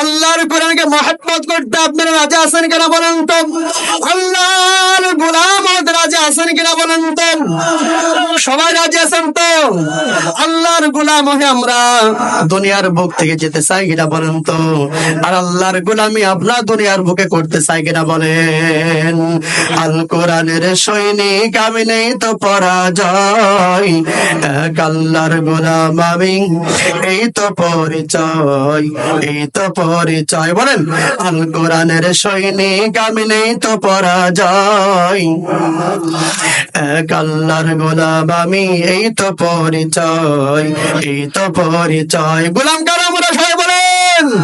আল্লাহর কোরআনকে মহাব্বত করতে আপনারা রাজা আছেন কিনা বলেন তো? আল্লাহর গোলাম রাজা আছেন কিনা বলেন তো? সবাই রাজি আছেন তো? আল্লাহর গোলাম হয়ে আমরা। দুনিয়ার বুক থেকে যেতে চাই কিনা বলেন তো? আর আল্লাহর গোলামি আপনার দুনিয়ার বুকে করতে চাই কিনা বলেন? আল কোরআনের সৈনিক, আমি নেই তো পরাজয়। এক আল্লাহর গোলাম আমি, এই তো পরিচয়, এই তো পরিচয়। বলেন, আল কোরআনের সৈনিক, আমি নেই তো পরাজয়। এক আল্লাহর গোলাম আমি এই তো পরিচয় এই তো পরিচয়। গুলাম কারা বলেন।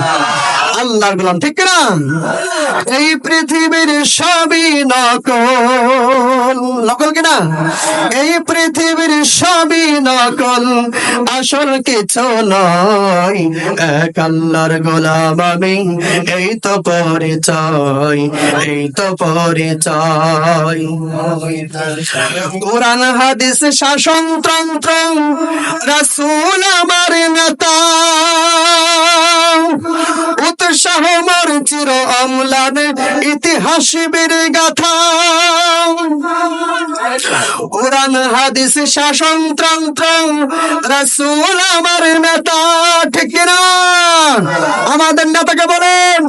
আল্লাহর গোলাম, ঠিক না এই পৃথিবীর সবই নকল। নকল কিনা? এই পৃথিবীর সবই নকল, আসল কিছু নয়। এক আল্লাহর গোলাম আমি, এই তো পরিচয়, এই তো পরিচয়। কোরআন, হাদিস, শাসন, তন্ত্র, রাসূল আমার নেতা। চির অম্লান ইতিহাস বীর গাথা। কোরআন, হাদিস, শাসন, তন্ত্র, রাসূল আমার নেতা, ঠিক আমাদের নেতাকে বলেন,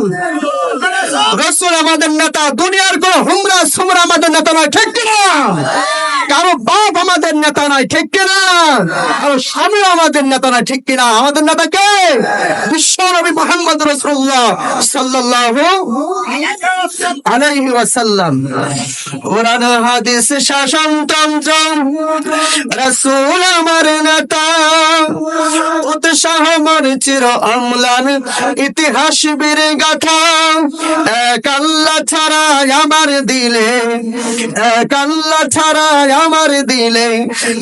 রসুল আমাদের নেতা, দুনিয়ার কোন হুমরা সুমরা আমাদের নেতা নয়, ঠিক কিনা? কারও বাপ আমাদের নেতা নয়, ঠিক কিনা? কারও স্বামী আমাদের নেতা নয়, ঠিক কিনা? আমাদের নেতা কে? বিশ্ব নবী মোহাম্মদ রসুল্লাহ সাল্লাল্লাহু আলাইহি ওয়াসাল্লাম। কোরআন হাদিস শাসন তন্ত্র, রাসূল আমার নেতা। উৎসাহ আমার চির অম্লান, ইতিহাস বীর গাথা। এক আল্লাহ ছাড়া আমার দিলে, এক আল্লাহ ছাড়া আমার দিলে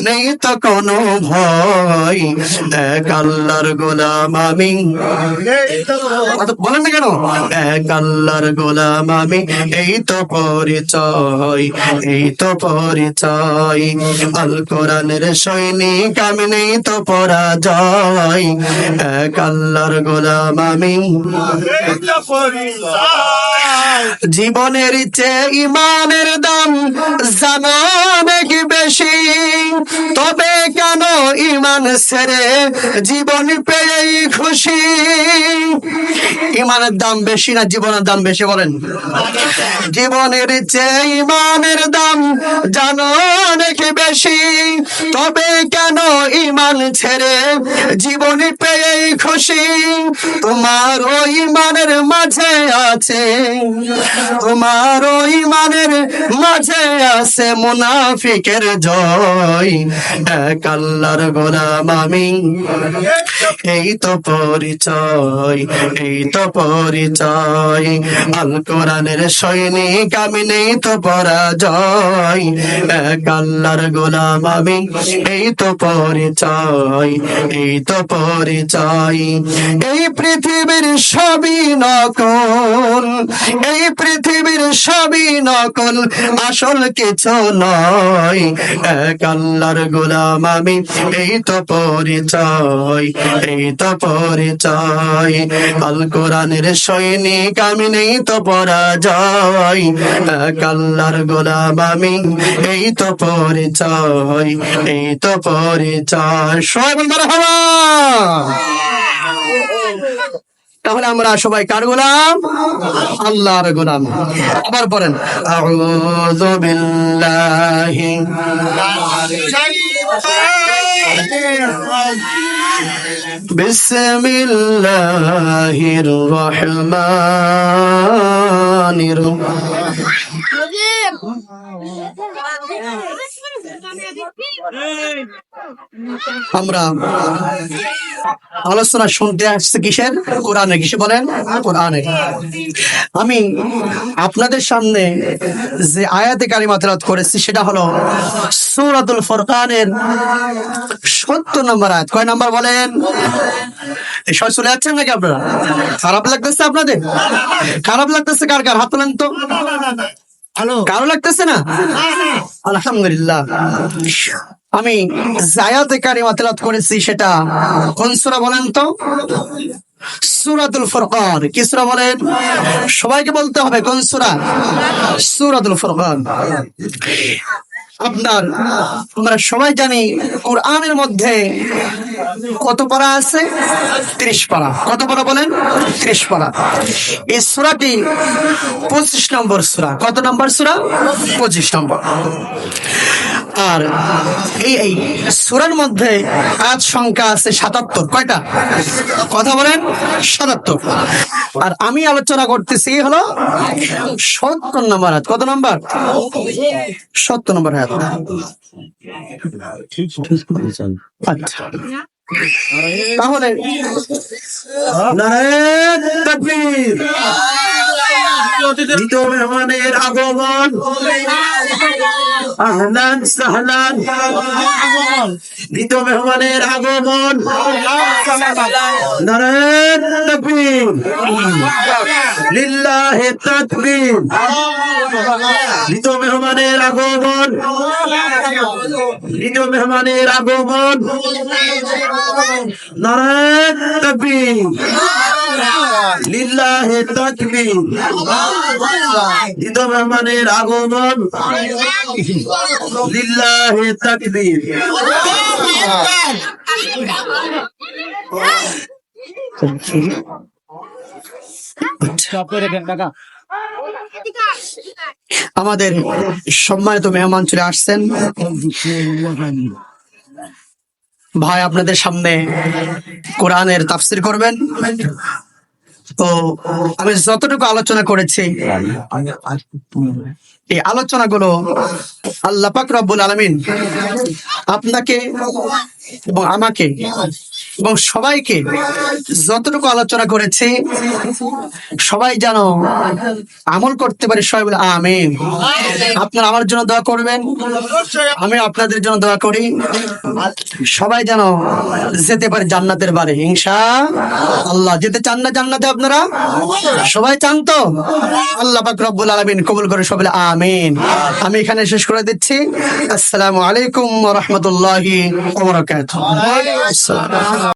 নেই তো কোনো ভয়। এক আল্লাহর গোলাম আমি। বলেন না কেন? এক আল্লাহর গোলাম আমি এই তো পরিচয় এই তো পরিচয়। আল কোরআনের সৈনিক আমি নেই তো পরাজয়। এক আল্লাহর গোলাম আমি। জীবনের চেয়ে ইমানের দাম জানো অনেক বেশি। তবে ইমান ছেড়ে জীবন পেয়েই খুশি। ইমানের দাম বেশি না জীবনের দাম বেশি বলেন? জীবনের চেয়ে ইমানের দাম জানো অনেক বেশি। তবে কেন ইমান ছেড়ে জীবন পেয়েই খুশি? তোমার ওই ইমানের মাঝে আছে। তোমার ওই ইমানের মাঝে আছে মুনাফিকের জয়। এক আল্লাহর গোলাম আমি এই তো পরিচয়, এই তো পরিচয়। আল কোরআনের সৈনিক, আমি নেই তো পরাজয়। এক আল্লাহর গোলাম আমি, এই তো পরিচয়, এই তো পরিচয়। এই পৃথিবীর সবই নকল, এই পৃথিবীর সবই নকল, আসল কিছু নয়। এক আল্লাহর গোলাম আমি এই তো পরিচয়, এই তো পরিচয়। আল কোরআনের সৈনিক, আমি নেই তো পরাজয়। কাল্লার গোলাম আমি, এই তো পরিচয়, এই তো পরিচয়। সবাই বলবার হবা তাহলে আমরা সবাই কার গোলাম? আল্লাহর গোলাম। আবার পড়েন আউযু বিল্লাহি বিসমিল্লাহির রহমানির আমরা আলোচনা শুনতে আসছে কিসের? কোরআনে। কিসে বলেন? কোরআনে। আমি আপনাদের সামনে যে আয়াতে কারিমা করেছি সেটা হলো সূরাতুল ফুরকানের 70 নম্বর আয়াত। কয় নাম্বার বলেন? এই সবাই চলে যাচ্ছেন নাকি আপনারা? খারাপ লাগতেছে আপনাদের? খারাপ লাগতেছে কার কার? হাত তোলেন তো। কারও লাগতেছে না? আলহামদুলিল্লাহ। আমি জায়াতে কারিমা তেলাওয়াত করেছি সেটা কোন সূরা বলেন তো? সুরাতুল ফুরকান। কি সূরা বলেন? সবাইকে বলতে হবে কোন সূরা? সুরাতুল ফুরকান। আপনার, আমরা সবাই জানি কোরআনের মধ্যে কত পারা আছে? ত্রিশ পারা। কত পারা বলেন? ত্রিশ পারা। এই সুরাটি পঁচিশ নম্বর সুরা। কত নম্বর সুরা? পঁচিশ নম্বর। আর এই এই সুরার মধ্যে আজ সংখ্যা আছে সাতাত্তর। কয়টা? কথা বলেন সাতাত্তর। আর আমি আলোচনা করতেছি হলো সত্তর নম্বর হাত। কত নম্বর? সত্তর নম্বর হাত। আচ্ছা। তাহলে দ্বিতীয় মেহমানের আগমন। আহলান সাহলান। দ্বিতীয় মেহমানের আগমন। নারায়ণ লিল্লাহে তাকবীর। দ্বিতীয় মেহমানের আগমন দ্বিতীয় মেহমানের আগমন নারায়ণ আগমন আমাদের সম্মানিত মেহমান চলে আসছেন। ভাই, আপনাদের সামনে কোরআনের তাফসির করবেন। তো আমি যতটুকু আলোচনা করেছি, এই আলোচনাগুলো আল্লাহ পাক রব্বুল আলমিন আপনাকে এবং আমাকে এবং সবাইকে যতটুকু আলোচনা করেছি, সবাই যেন আমল করতে পারে, সবাই বলে আমিন। আপনারা আমার জন্য দোয়া করবেন, আমি আপনাদের জন্য দোয়া করি। সবাই যেন যেতে পারে জান্নাতের বারে। হিংসা আল্লাহ যেতে চান না জান্নাতে আপনারা? সবাই চান তো? আল্লাহ পাক রব্বুল আলামিন কবুল করে সবাই আমিন। আমি এখানে শেষ করে দিচ্ছি। আসসালামু আলাইকুম ওয়া রাহমাতুল্লাহি ওয়া বারাকাতুহু।